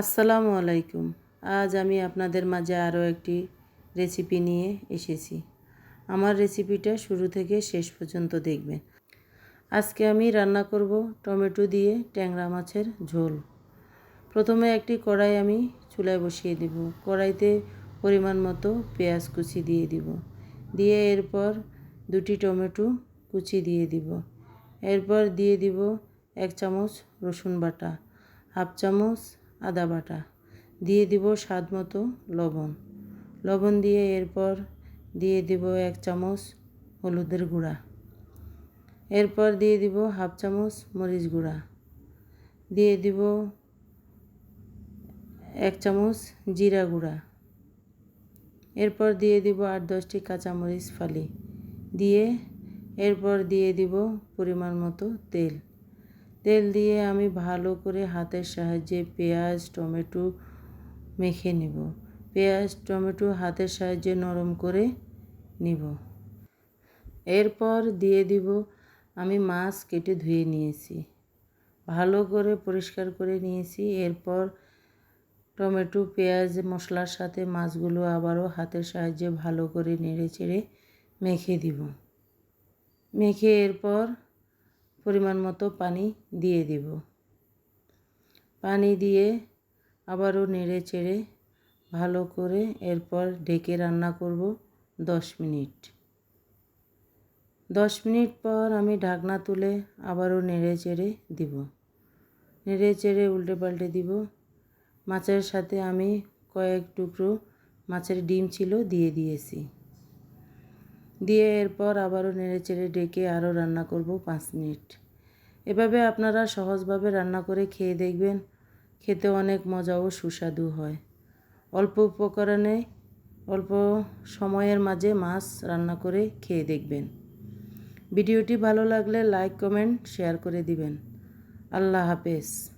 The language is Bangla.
আসসালামু আলাইকুম। আজ আমি আপনাদের মাঝে আরও একটি রেসিপি নিয়ে এসেছি। আমার রেসিপিটা শুরু থেকে শেষ পর্যন্ত দেখবেন। আজকে আমি রান্না করব টমেটো দিয়ে ট্যাংরা মাছের ঝোল। প্রথমে একটি কড়াই আমি চুলায় বসিয়ে দিব। কড়াইতে পরিমাণ মতো পেঁয়াজ কুচি দিয়ে দিব। দিয়ে এরপর দুটি টমেটো কুচি দিয়ে দিব। এরপর দিয়ে দিব এক চামচ রসুন বাটা, হাফ চামচ আদা বাটা। দিয়ে দিব স্বাদ মতো লবণ। লবণ দিয়ে এরপর দিয়ে দিব এক চামচ হলুদের গুঁড়া। এরপর দিয়ে দিব হাফ চামচ মরিচ গুঁড়া। দিয়ে দিব এক চামচ জিরা গুঁড়া। এরপর দিয়ে দিব আট দশটি কাঁচামরিচ ফালি। দিয়ে এরপর দিয়ে দিব পরিমাণ মতো তেল। তেল দিয়ে আমি ভালো করে হাতের সাহায্যে পেঁয়াজ, টমেটো মেখে নিব। পেঁয়াজ, টমেটো হাতের সাহায্যে নরম করে নিব। এরপর দিয়ে দিব, আমি মাছ কেটে ধুয়ে নিয়েছি। ভালো করে পরিষ্কার করে নিয়েছি। এরপর টমেটো, পেঁয়াজ, মশলার সাথে মাছগুলো আবারও হাতের সাহায্যে ভালো করে নেড়ে চেড়ে মেখে দিব। মেখে এরপর পরিমাণ মতো পানি দিয়ে দিব। পানি দিয়ে আবারও নেড়ে চেড়ে ভালো করে এরপর ঢেকে রান্না করব দশ মিনিট। দশ মিনিট পর আমি ঢাকনা তুলে আবারও নেড়ে চেড়ে দিব। নেড়ে চেড়ে উল্টে পাল্টে দিব। মাছের সাথে আমি কয়েক টুকরো মাছের ডিম ছিল দিয়ে দিয়েছি। দিয়ে এরপর আবারও নেড়ে চেড়ে ডেকে আরও রান্না করব পাঁচ মিনিট। এভাবে আপনারা সহজভাবে রান্না করে খেয়ে দেখবেন, খেতে অনেক মজা ও সুস্বাদু হয়। অল্প উপকরণে, অল্প সময়ের মাঝে মাছ রান্না করে খেয়ে দেখবেন। ভিডিওটি ভালো লাগলে লাইক, কমেন্ট, শেয়ার করে দিবেন। আল্লাহ হাফেজ।